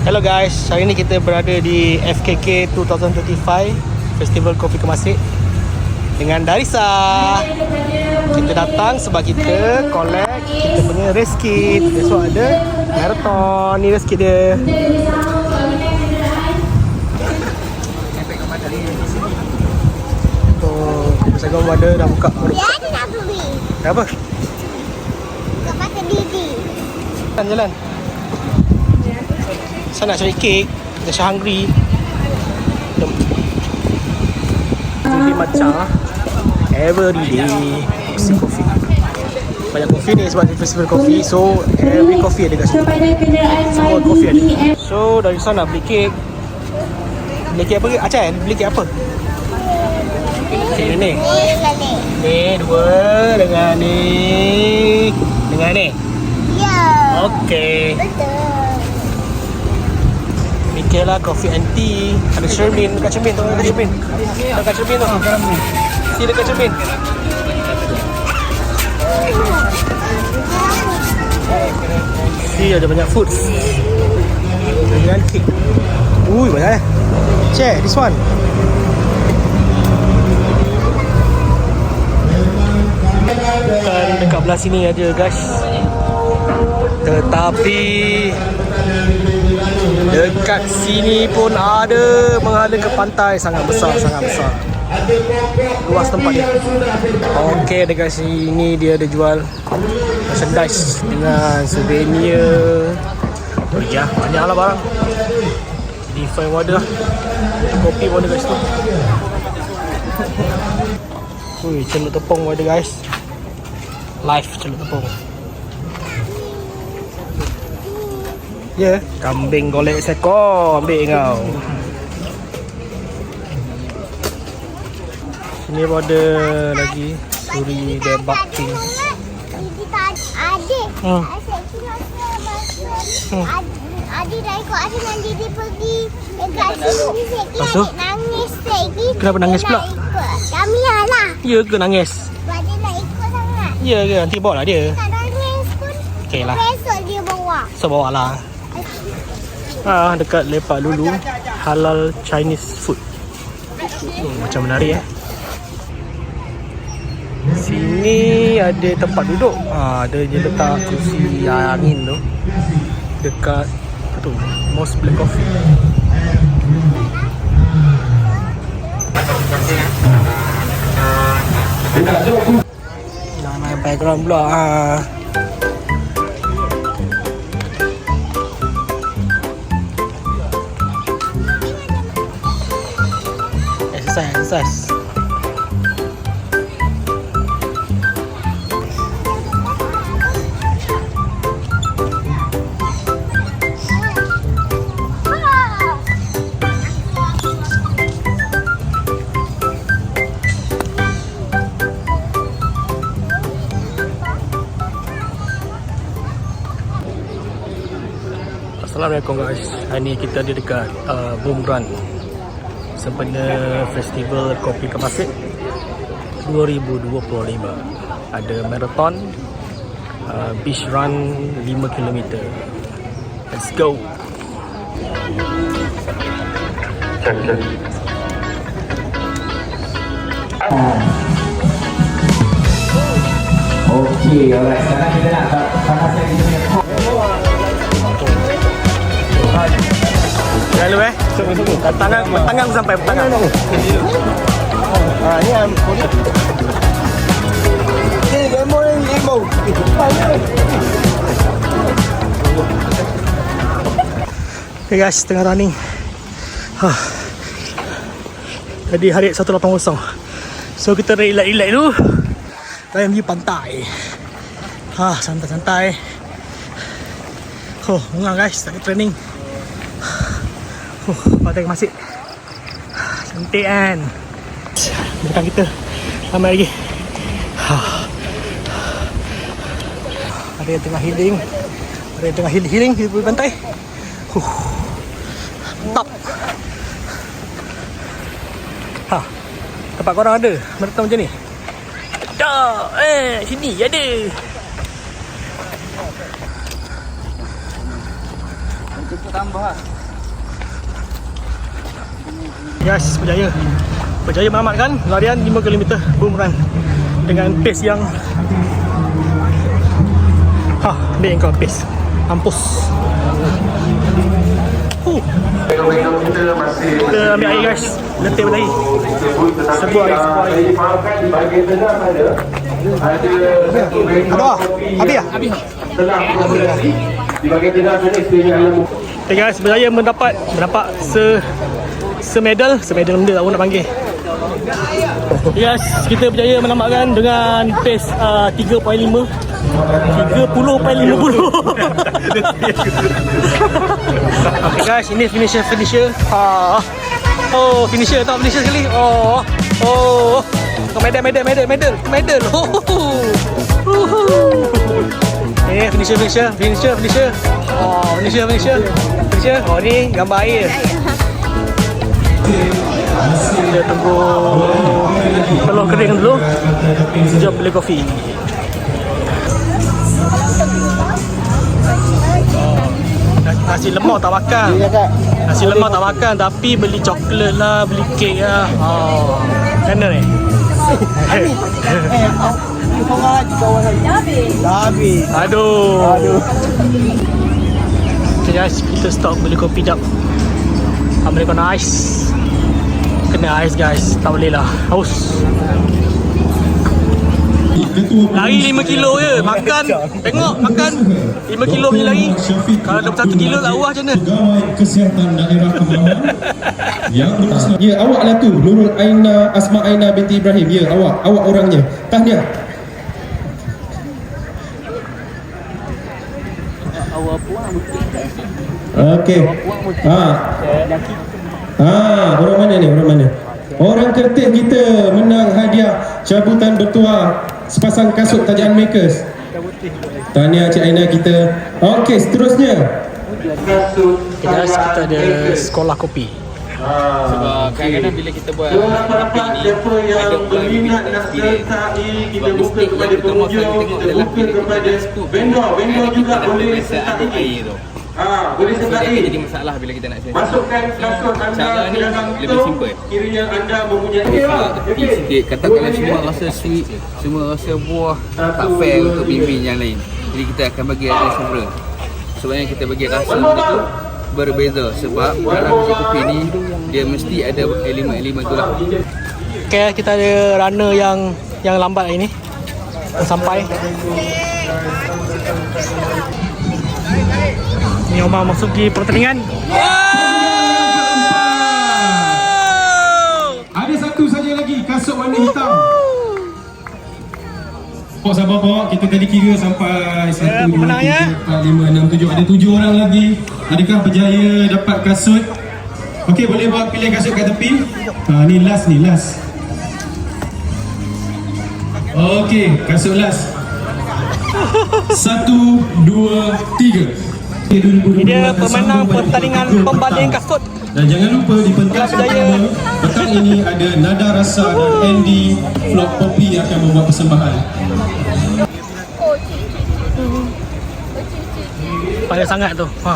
Hello guys, hari ni kita berada di FKK 2025 Festival Kopi Kemasik dengan Darisa. Kita datang sebab kita collect kita punya race kit. Besok ada marathon ni race kit dia. Oh, Pasal ada dah buka ada nak beli. Apa? Tak kata Didi. Jalan jalan. Saya nak cari kek. Kita so hungry. Jom. Jadi macam every day kopi kopi. Banyak kopi ni sebab festival kopi. So every coffee ada kat sini. Semua lain kopi ada. So dari sana beli kek. Beli kek apa ke? Acan, beli kek apa? Kek ni ni. Ni kali. Ni dua dengan ni. Dengan ni. Ya. Okey. Betul. Mikirlah coffee and tea. Ada cermin. Dekat cermin tu Dekat cermin. Dekat cermin tu. Si dekat cermin. Si ada banyak food Dengan cake Ui banyak eh. Check this one. Bukan dekat belah sini aja guys. Tetapi Dekat sini pun ada menghadap ke pantai sangat besar sangat besar. Luas tempat dia. Okey dekat sini dia ada jual merchandise dengan souvenir. Ya, banyaklah barang. Pun ada lah. Kopi pun ada kat situ. Ui, celup tepung pun ada guys. Live celup tepung. Ya, yeah. kambing golek sekor ambil kau. Sini pun ada lagi suri debak king. Didi tak ada. Hmm. Adik dah ikut Adik dan Didi pergi dekat sini tu? Adik nangis lagi. Kenapa nangis Dia pula? nak ikut. Kami lah. Ya ke nangis? Sebab dia nak ikut sangat. Ya ke nanti bawa lah dia. Tak nangis pun. Okey lah. Besok dia bawa. So bawa lah. Ah dekat Lepak Lulu halal Chinese food. Hmm, macam menarik eh. Sini ada tempat duduk. Ah ada je letak kursi angin tu. Dekat tu? Most Black Coffee. Main background pula ah. Exercise. Assalamualaikum guys. Hari ni kita ada dekat uh, Boom Run. Sempena Festival Kopi Kemasik 2025. Ada marathon uh, beach run 5 km. Let's go. Okey, alright. Sekarang kita nak panaskan kita punya kop. Jangan lupa eh. Tangan tangan aku sampai tangan. Ah ni am. Ni lemon lemon. Okay guys, tengah running. Huh. Jadi hari 180. So kita relax-relax dulu. Layan pergi pantai. Ha, santai-santai. Oh, mengang guys, tak ada training. Oh, pantai masih cantik kan. Belakang kita ramai lagi. Ha. Ada yang tengah healing. Ada yang tengah healing, di pantai. Huh. Top. Ha. Tempat korang ada marathon macam ni? Tak. Eh, sini ada. Yes, berjaya. Berjaya menamatkan larian 5 km boomerang dengan pace yang Ha, ambil kau pace. Mampus. Huh. kita masih Kita ambil air guys. Letih berlari. Sebuah air, sebuah air. difahamkan di bahagian tengah ada ada satu bengkel Ada? kopi Habis yang ah? Habis. beroperasi di bahagian tengah sana Okay guys, berjaya mendapat mendapat se semedal, semedal benda tak tahu nak panggil. Yes, kita berjaya menamatkan dengan pace uh, 3.5 30.50 Okay guys, ini finisher finisher. Ha. Oh, finisher tak finisher sekali. Oh. Oh. Medal medal medal medal medal. Oh. Eh, finisher, finisher, finisher, finisher. Oh, finisher, finisher. Finisher. Oh, ni gambar air. Kita tunggu peluh kering dulu. Sekejap beli kopi. Nasi lemak tak makan. Nasi lemak tak makan tapi beli coklat lah, beli kek lah. Oh. Mana ni? Aduh. Aduh. Okay guys, kita stop beli kopi jap. Ambil kena Kena ais guys, tak boleh lah. Haus. Lari 5 kilo je, makan. Tengok, makan. 5 kilo punya lari. Kalau 21 kilo tak buah macam mana? Pegawai Kesihatan Daerah yang berusaha. Ya, awak lah tu, Nurul Aina Asma Aina binti Ibrahim. Ya, awak, awak orangnya. Tahniah. Okey. Ha. Ha, orang mana ni? Orang mana? Orang kertis kita menang hadiah cabutan bertuah sepasang kasut tajaan makers. Tahniah Cik Aina kita. Okey, seterusnya. kasut Okay guys, kita ada sekolah kopi. Sebab kadang-kadang bila kita buat kopi ni siapa yang berminat nak sertai kita buka kepada pengunjung kita buka kepada vendor vendor juga boleh sertai tu. Ah boleh sertai jadi masalah bila kita nak sesi. masukkan kasut anda Cara ke dalam lebih itu. simple. kiranya anda mempunyai Tepi sikit Katakanlah semua rasa sweet Semua rasa buah Tak fair untuk pimpin yang lain. Jadi kita akan bagi rasa sempurna Sebabnya kita bagi rasa begitu Berbeza Sebab dalam biji kopi ni Dia mesti ada elemen-elemen tu lah. Okay, kita ada runner yang yang lambat hari ni. Yang sampai. Omar masuk di pertandingan. Ada satu saja lagi kasut warna hitam. Pok sabar pok, kita tadi kira sampai Ya, 1, 2, pemenang, ya. 3, 4, 5, 6, 7 Ada 7 orang lagi Adakah berjaya dapat kasut? Okey, boleh buat pilih kasut kat tepi ha, Ni last ni, last Okey, kasut last Satu, dua, tiga Okey, 2022 Dia pemenang pada pertandingan pembanding kasut. Dan jangan lupa di pentas pertama Petang ini ada Nada Rasa dan Andy Vlog Poppy yang akan membuat persembahan Banyak sangat tu. Ha.